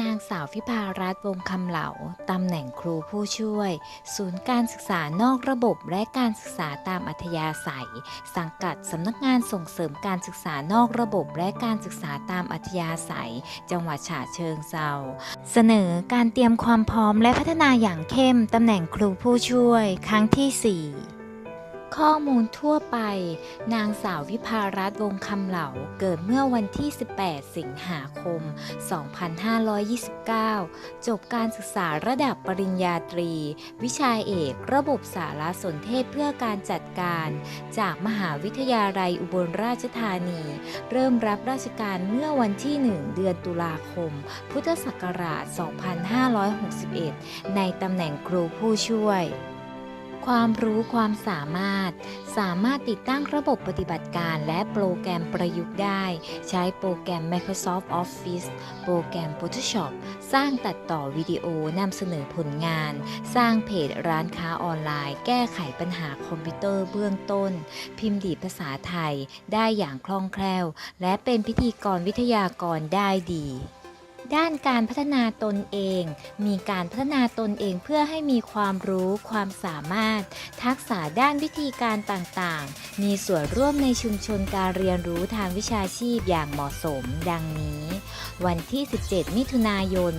นางสาวพิพารัตน์วงคำเหลาตำแหน่งครูผู้ช่วย ศูนย์การศึกษานอกระบบและการศึกษาตามอัธยาศัย สังกัดสำนักงานส่งเสริมการศึกษานอกระบบและการศึกษาตามอัธยาศัย จังหวัดฉะเชิงเซาเสนอการเตรียมความพร้อมและพัฒนาอย่างเข้มตำแหน่งครูผู้ช่วย ครั้งที่ 4 ข้อมูลทั่วไป นางสาววิภารัตวงคำเหลาเกิดเมื่อวันที่ 18 สิงหาคม 2529 จบการศึกษาระดับปริญญาตรี วิชาเอกระบบสารสนเทศเพื่อการจัดการ จากมหาวิทยาลัยอุบลราชธานี เริ่มรับราชการเมื่อวันที่ 1 เดือนตุลาคม พุทธศักราช 2561 ในตำแหน่งครูผู้ช่วย ความรู้ความสามารถ สามารถติดตั้งระบบปฏิบัติการและโปรแกรมประยุกต์ได้ ใช้โปรแกรม Microsoft Office โปรแกรม Photoshop สร้างตัดต่อวิดีโอนำเสนอผลงาน สร้างเพจร้านค้าออนไลน์ แก้ไขปัญหาคอมพิวเตอร์เบื้องต้น พิมพ์ดีภาษาไทยได้อย่างคล่องแคล่ว และเป็นพิธีกรวิทยากรได้ดี ด้านการพัฒนาตนเอง มีการพัฒนาตนเองเพื่อให้มีความรู้ความสามารถ ทักษะด้านวิธีการต่างๆ มีส่วนร่วมในชุมชนการเรียนรู้ทางวิชาชีพอย่างเหมาะสม ดังนี้ วันที่ 17 มิถุนายน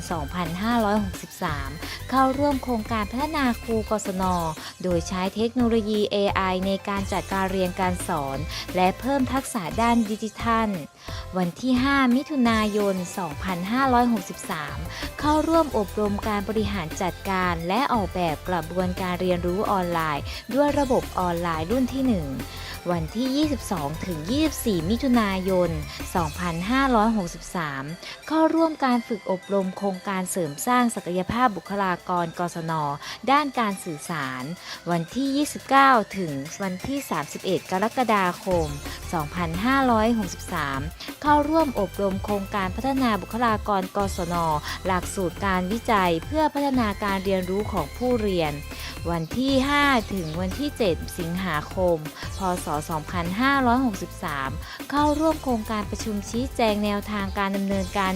2563 เข้าร่วมโครงการพัฒนาครูกศน โดยใช้เทคโนโลยี AI ในการจัดการเรียนการสอน และเพิ่มทักษะด้านดิจิทัล วันที่ 5 มิถุนายน2563 เข้าร่วมอบรมการบริหารจัดการ และออกแบบกระบวนการเรียนรู้ออนไลน์ ด้วยระบบออนไลน์รุ่นที่ 1 วันที่ 22 ถึง 24 มิถุนายน 2563 เข้าร่วมการฝึกอบรมโครงการเสริมสร้างศักยภาพบุคลากรกศน ด้านการสื่อสาร วันที่ 29 ถึงวันที่ 31 กรกฎาคม 2563 เข้าร่วมอบรมโครงการพัฒนาบุคลากรกศน หลักสูตรการวิจัยเพื่อพัฒนาการเรียนรู้ของผู้เรียน วันที่ 5 ถึงวันที่ 7 สิงหาคม พศ2563 เข้าร่วมโครงการประชุมชี้แจงแนวทางการดำเนินการ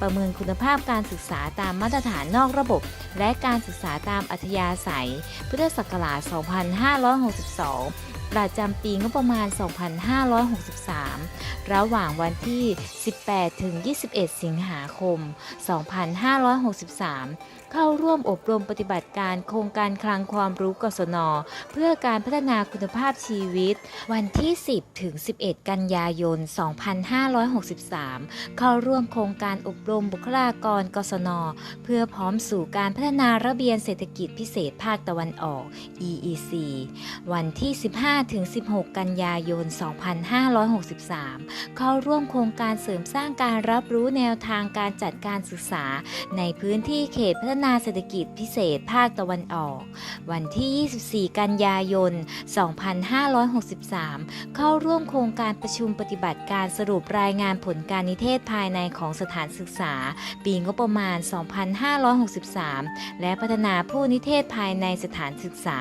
ประเมินคุณภาพการศึกษาตามมาตรฐานนอกระบบ และการศึกษาตามอัธยาศัย พุทธศักราช 2562 ประจำปีงบประมาณ 2563 ระหว่างวันที่ 18 ถึง 21 สิงหาคม 2563 เข้าร่วมอบรมปฏิบัติการโครงการคลังความรู้กศน เพื่อการพัฒนาคุณภาพชีวิต วันที่ 10 ถึง 11 กันยายน 2563 เข้าร่วมโครงการอบรมบุคลากรกศน เพื่อพร้อมสู่การพัฒนาระเบียนเศรษฐกิจพิเศษภาคตะวันออก EEC วันที่ 15ถึง 16 กันยายน 2563 เข้าร่วมโครงการเสริมสร้างการรับรู้แนวทางการจัดการศึกษา ในพื้นที่เขตพัฒนาเศรษฐกิจพิเศษภาคตะวันออก วันที่ 24 กันยายน 2563 เข้าร่วมโครงการประชุมปฏิบัติการสรุปรายงานผลการนิเทศภายในของสถานศึกษา ปีงบประมาณ 2563 และพัฒนาผู้นิเทศภายในสถานศึกษา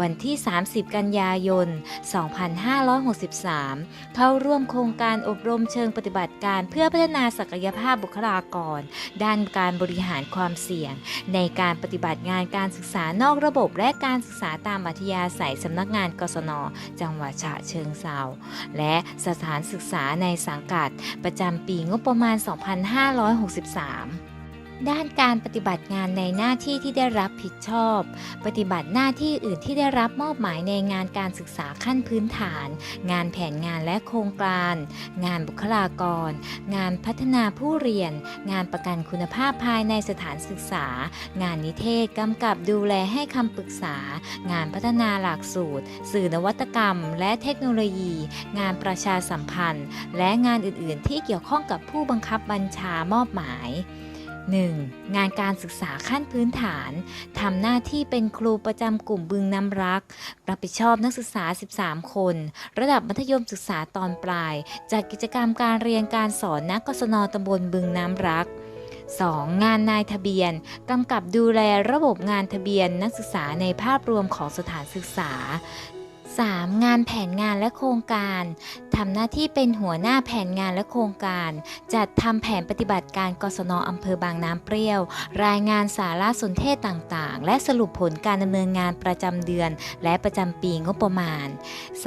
วันที่ 30 กันยายน2563 เข้าร่วมโครงการอบรมเชิงปฏิบัติการเพื่อพัฒนาศักยภาพบุคลากร ด้านการบริหารความเสี่ยง ในการปฏิบัติงานการศึกษานอกระบบและการศึกษาตามอัธยาศัยสำนักงานกศน จังหวัดฉะเชิงเซาและสถานศึกษาในสังกัด ประจำปีงบประมาณ 2563 ด้านการปฏิบัติงานในหน้าที่ที่ได้รับผิดชอบ ปฏิบัติหน้าที่อื่นที่ได้รับมอบหมายในงานการศึกษาขั้นพื้นฐาน งานแผนงานและโครงการ งานบุคลากร งานพัฒนาผู้เรียน งานประกันคุณภาพภายในสถานศึกษา งานนิเทศกำกับดูแลให้คำปรึกษา งานพัฒนาหลักสูตร สื่อนวัตกรรม และเทคโนโลยี งานประชาสัมพันธ์ และงานอื่น ๆ ที่เกี่ยวข้องกับผู้บังคับบัญชามอบหมาย 1. งานการศึกษาขั้นพื้นฐานทำหน้าที่เป็นครูประจำกลุ่มบึงน้ำรัก รับผิดชอบนักศึกษา 13 คน ระดับมัธยมศึกษาตอนปลายจัดกิจกรรมการเรียนการสอนนักกศนตำบลบึงน้ำรัก 2. งานนายทะเบียน กำกับดูแลระบบงานทะเบียนนักศึกษาในภาพรวมของสถานศึกษา 3. งานแผนงานและโครงการทำหน้าที่เป็นหัวหน้าแผนงานและโครงการ จัดทำแผนปฏิบัติการกศนอำเภอบางน้ำเปรี้ยว รายงานสารสนเทศต่างๆ และสรุปผลการดำเนินงานประจำเดือน และประจำปีงบประมาณ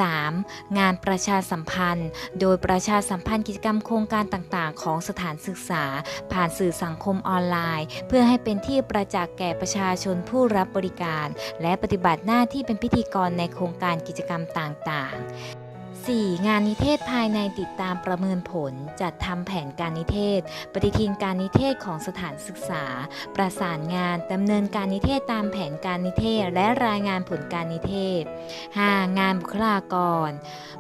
3. งานประชาสัมพันธ์ โดยประชาสัมพันธ์กิจกรรมโครงการต่างๆ ของสถานศึกษา ผ่านสื่อสังคมออนไลน์ เพื่อให้เป็นที่ประจักษ์แก่ประชาชนผู้รับบริการ และปฏิบัติหน้าที่เป็นพิธีกรในโครงการกิิจกรรมต่างๆ 4. งานนิเทศภายในติดตามประเมินผล จัดทำแผนการนิเทศ ปฏิทินการนิเทศของสถานศึกษา ประสานงานดำเนินการนิเทศตามแผนการนิเทศ และรายงานผลการนิเทศ 5. งานบุคลากร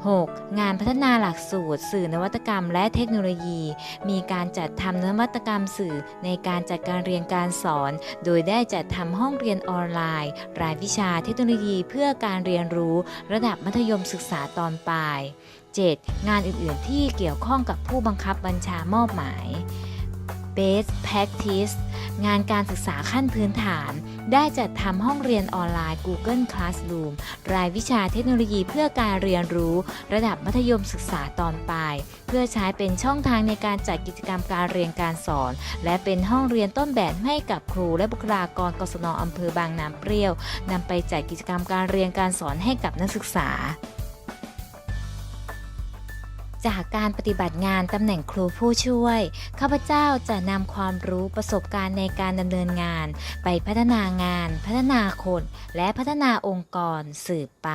6. งานพัฒนาหลักสูตร สื่อนวัตกรรม และเทคโนโลยี มีการจัดทำนวัตกรรมสื่อในการจัดการเรียนการสอน โดยได้จัดทำห้องเรียนออนไลน์ รายวิชาเทคโนโลยี เพื่อการเรียนรู้ ระดับมัธยมศึกษาตอนปลายาย 7. งานอื่นๆ ที่เกี่ยวข้องกับผู้บังคับบัญชามอบหมาย Best Practice งานการศึกษาขั้นพื้นฐาน ได้จัดทำห้องเรียนออนไลน์ Google Classroom รายวิชาเทคโนโลยีเพื่อการเรียนรู้ ระดับมัธยมศึกษาตอนปลาย เพื่อใช้เป็นช่องทางในการจัดกิจกรรมการเรียนการสอน และเป็นห้องเรียนต้นแบบให้กับครูและบุคลากรกศนอำเภอบางน้ำเปรี้ยวนำไปจัดกิจกรรมการเรียนการสอนให้กับนักศึกษา จากการปฏิบัติงานตำแหน่งครูผู้ช่วย ข้าพเจ้าจะนำความรู้ประสบการณ์ในการดำเนินงาน ไปพัฒนางาน พัฒนาคน และพัฒนาองค์กรสืบไป